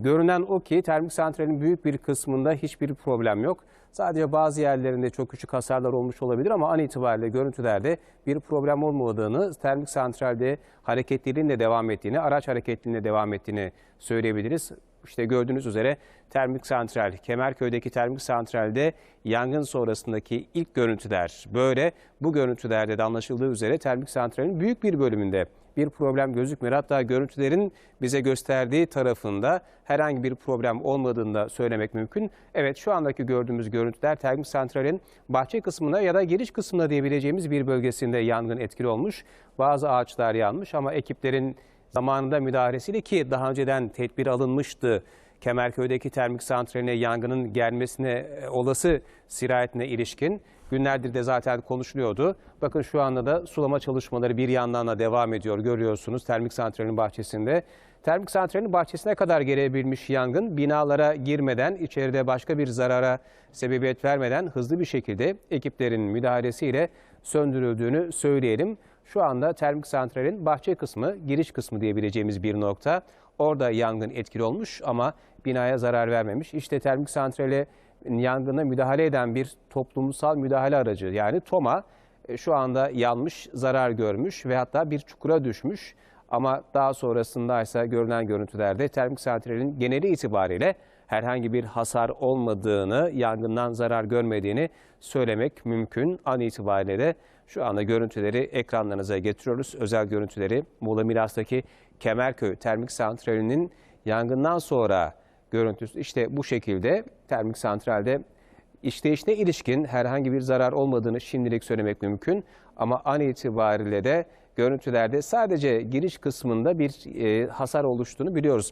Görünen o ki termik santralin büyük bir kısmında hiçbir problem yok. Sadece bazı yerlerinde çok küçük hasarlar olmuş olabilir ama an itibariyle görüntülerde bir problem olmadığını, termik santralde hareketliliğin de devam ettiğini, araç hareketliliğinin de devam ettiğini söyleyebiliriz. İşte gördüğünüz üzere termik santral, Kemerköy'deki termik santralde yangın sonrasındaki ilk görüntüler böyle. Bu görüntülerde de anlaşıldığı üzere termik santralin büyük bir bölümünde bir problem gözükmüyor. Hatta görüntülerin bize gösterdiği tarafında herhangi bir problem olmadığını da söylemek mümkün. Evet şu andaki gördüğümüz görüntüler termik santralin bahçe kısmına ya da giriş kısmına diyebileceğimiz bir bölgesinde yangın etkili olmuş. Bazı ağaçlar yanmış ama ekiplerin zamanında müdahalesiyle ki daha önceden tedbir alınmıştı. Kemerköy'deki termik santraline yangının gelmesine e, olası sirayetine ilişkin günlerdir de zaten konuşuluyordu. Bakın şu anda da sulama çalışmaları bir yandan da devam ediyor görüyorsunuz termik santralin bahçesinde. Termik santralin bahçesine kadar gelebilmiş yangın binalara girmeden içeride başka bir zarara sebebiyet vermeden hızlı bir şekilde ekiplerin müdahalesiyle söndürüldüğünü söyleyelim. Şu anda termik santralin bahçe kısmı, giriş kısmı diyebileceğimiz bir nokta. Orada yangın etkili olmuş ama binaya zarar vermemiş. İşte termik santrale yangına müdahale eden bir toplumsal müdahale aracı yani TOMA e, şu anda yanmış, zarar görmüş ve hatta bir çukura düşmüş. Ama daha sonrasında ise görünen görüntülerde termik santralin geneli itibariyle herhangi bir hasar olmadığını, yangından zarar görmediğini söylemek mümkün. An itibariyle de şu anda görüntüleri ekranlarınıza getiriyoruz. Özel görüntüleri Muğla Milas'taki Kemerköy Termik Santrali'nin yangından sonra görüntüsü işte bu şekilde termik santralde işleyişine ilişkin herhangi bir zarar olmadığını şimdilik söylemek mümkün. Ama an itibariyle de görüntülerde sadece giriş kısmında bir e, hasar oluştuğunu biliyoruz.